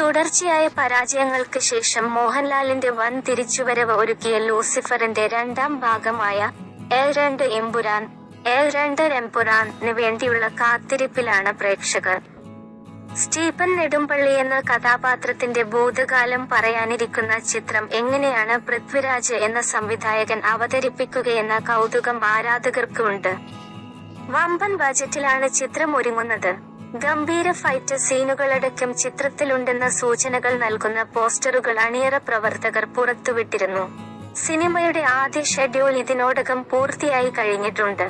തുടർച്ചയായ പരാജയങ്ങൾക്ക് ശേഷം മോഹൻലാലിന്റെ വൻ തിരിച്ചുവരവ് ഒരുക്കിയ ലൂസിഫറിന്റെ രണ്ടാം ഭാഗമായ എൽ രണ്ട് എമ്പുരാൻ എൽ രണ്ട് എമ്പുരാന് വേണ്ടിയുള്ള കാത്തിരിപ്പിലാണ് പ്രേക്ഷകർ. സ്റ്റീഫൻ നെടുമ്പള്ളി എന്ന കഥാപാത്രത്തിന്റെ ഭൂതകാലം പറയാനിരിക്കുന്ന ചിത്രം എങ്ങനെയാണ് പൃഥ്വിരാജ് എന്ന സംവിധായകൻ അവതരിപ്പിക്കുകയെന്ന കൗതുകം ആരാധകർക്കുണ്ട്. വമ്പൻ ബജറ്റിലാണ് ചിത്രം ഒരുങ്ങുന്നത്. ഗംഭീര ഫൈറ്റ് സീനുകളടക്കം ചിത്രത്തിലുണ്ടെന്ന സൂചനകൾ നൽകുന്ന പോസ്റ്ററുകൾ അണിയറ പ്രവർത്തകർ പുറത്തുവിട്ടിരുന്നു. സിനിമയുടെ ആദ്യ ഷെഡ്യൂൾ ഇതിനോടകം പൂർത്തിയായി കഴിഞ്ഞിട്ടുണ്ട്.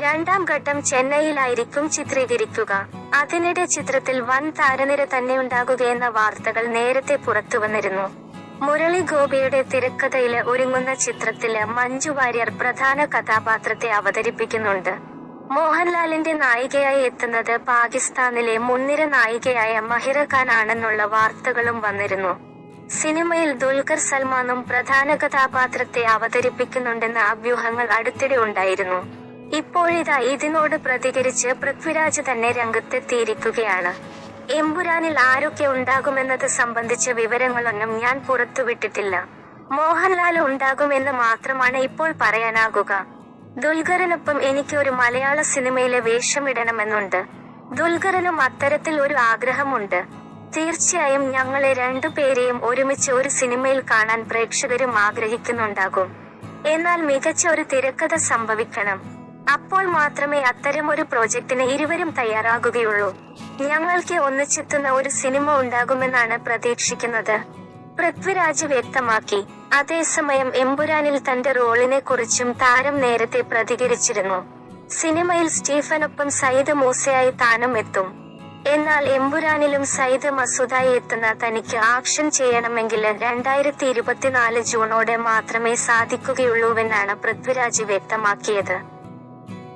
രണ്ടാം ഘട്ടം ചെന്നൈയിലായിരിക്കും ചിത്രീകരിക്കുക. അതിനിടെ ചിത്രത്തിൽ വൻ താരനിര തന്നെ ഉണ്ടാകുകയെന്ന വാർത്തകൾ നേരത്തെ പുറത്തുവന്നിരുന്നു മുരളി ഗോപിയുടെ തിരക്കഥയിൽ ഒരുങ്ങുന്ന ചിത്രത്തിൽ മഞ്ജു വാര്യർ പ്രധാന കഥാപാത്രത്തെ അവതരിപ്പിക്കുന്നുണ്ട്. മോഹൻലാലിന്റെ നായികയായി എത്തുന്നത് പാകിസ്ഥാനിലെ മുൻനിര നായികയായ മഹിറ ഖാൻ ആണെന്നുള്ള വാർത്തകളും വന്നിരുന്നു. സിനിമയിൽ ദുൽഖർ സൽമാനും പ്രധാന കഥാപാത്രത്തെ അവതരിപ്പിക്കുന്നുണ്ടെന്ന അഭ്യൂഹങ്ങൾ അടുത്തിടെ ഉണ്ടായിരുന്നു. ഇപ്പോഴിതാ ഇതിനോട് പ്രതികരിച്ച് പൃഥ്വിരാജ് തന്നെ രംഗത്തെത്തിയിരിക്കുകയാണ്. എമ്പുരാനിൽ ആരൊക്കെ ഉണ്ടാകുമെന്നത് സംബന്ധിച്ച വിവരങ്ങളൊന്നും ഞാൻ പുറത്തുവിട്ടിട്ടില്ല. മോഹൻലാൽ ഉണ്ടാകുമെന്ന് മാത്രമാണ് ഇപ്പോൾ പറയാനാകുക. ദുൽഖറിനൊപ്പം എനിക്ക് ഒരു മലയാള സിനിമയിലെ വേഷമിടണമെന്നുണ്ട്. ദുൽഖറിനും അത്തരത്തിൽ ഒരു ആഗ്രഹമുണ്ട്. തീർച്ചയായും ഞങ്ങളെ രണ്ടുപേരെയും ഒരുമിച്ച് ഒരു സിനിമയിൽ കാണാൻ പ്രേക്ഷകരും ആഗ്രഹിക്കുന്നുണ്ടാകും. എന്നാൽ മികച്ച ഒരു തിരക്കഥ സംഭവിക്കണം. അപ്പോൾ മാത്രമേ അത്തരം ഒരു പ്രോജക്റ്റിന് ഇരുവരും തയ്യാറാകുകയുള്ളൂ. ഞങ്ങൾക്ക് ഒന്നിച്ചെത്തുന്ന ഒരു സിനിമ ഉണ്ടാകുമെന്നാണ് പ്രതീക്ഷിക്കുന്നത്. പൃഥ്വിരാജ് വ്യക്തമാക്കി. അതേസമയം എമ്പുരാനിൽ തന്റെ റോളിനെ കുറിച്ചും താരം നേരത്തെ പ്രതികരിച്ചിരുന്നു. സിനിമയിൽ സ്റ്റീഫനൊപ്പം സയ്യിദ് മൂസയായി താനും എത്തും. എന്നാൽ എമ്പുരാനിലും സയ്യിദ് മസൂദായി എത്തുന്ന തനിക്ക് ആക്ഷൻ ചെയ്യണമെങ്കിൽ രണ്ടായിരത്തി ഇരുപത്തിനാല് ജൂണോടെ മാത്രമേ സാധിക്കുകയുള്ളൂവെന്നാണ് പൃഥ്വിരാജ് വ്യക്തമാക്കിയത്.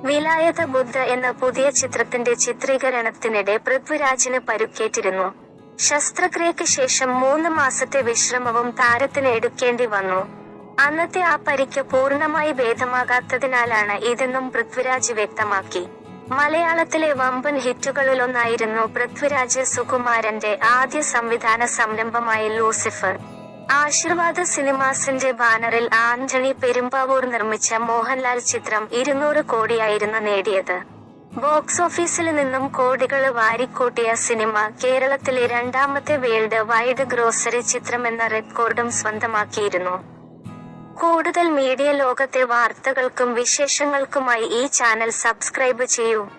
വിലായത ബുദ്ധ എന്ന പുതിയ ചിത്രത്തിന്റെ ചിത്രീകരണത്തിനിടെ പൃഥ്വിരാജിന് പരുക്കേറ്റിരുന്നു. ശസ്ത്രക്രിയക്ക് ശേഷം മൂന്ന് മാസത്തെ വിശ്രമവും താരത്തിന് എടുക്കേണ്ടി വന്നു. അന്നത്തെ ആ പരിക്ക് പൂർണമായി ഭേദമാകാത്തതിനാലാണ് ഇതെന്നും പൃഥ്വിരാജ് വ്യക്തമാക്കി. മലയാളത്തിലെ വമ്പൻ ഹിറ്റുകളിലൊന്നായിരുന്നു പൃഥ്വിരാജ് സുകുമാരന്റെ ആദ്യ സംവിധാന സംരംഭമായ ലൂസിഫർ. ആശീർവാദ സിനിമാസിന്റെ ബാനറിൽ ആന്റണി പെരുമ്പാവൂർ നിർമ്മിച്ച മോഹൻലാൽ ചിത്രം ഇരുന്നൂറ് കോടിയായിരുന്നു നേടിയത്. ബോക്സ് ഓഫീസിൽ നിന്നും കോടികൾ വാരിക്കൂട്ടിയ സിനിമ കേരളത്തിലെ രണ്ടാമത്തെ വേൾഡ് വൈഡ് ഗ്രോസറി ചിത്രമെന്ന റെക്കോർഡും സ്വന്തമാക്കിയിരുന്നു. കൂടുതൽ മീഡിയ ലോകത്തെ വാർത്തകൾക്കും വിശേഷങ്ങൾക്കുമായി ഈ ചാനൽ സബ്സ്ക്രൈബ് ചെയ്യൂ.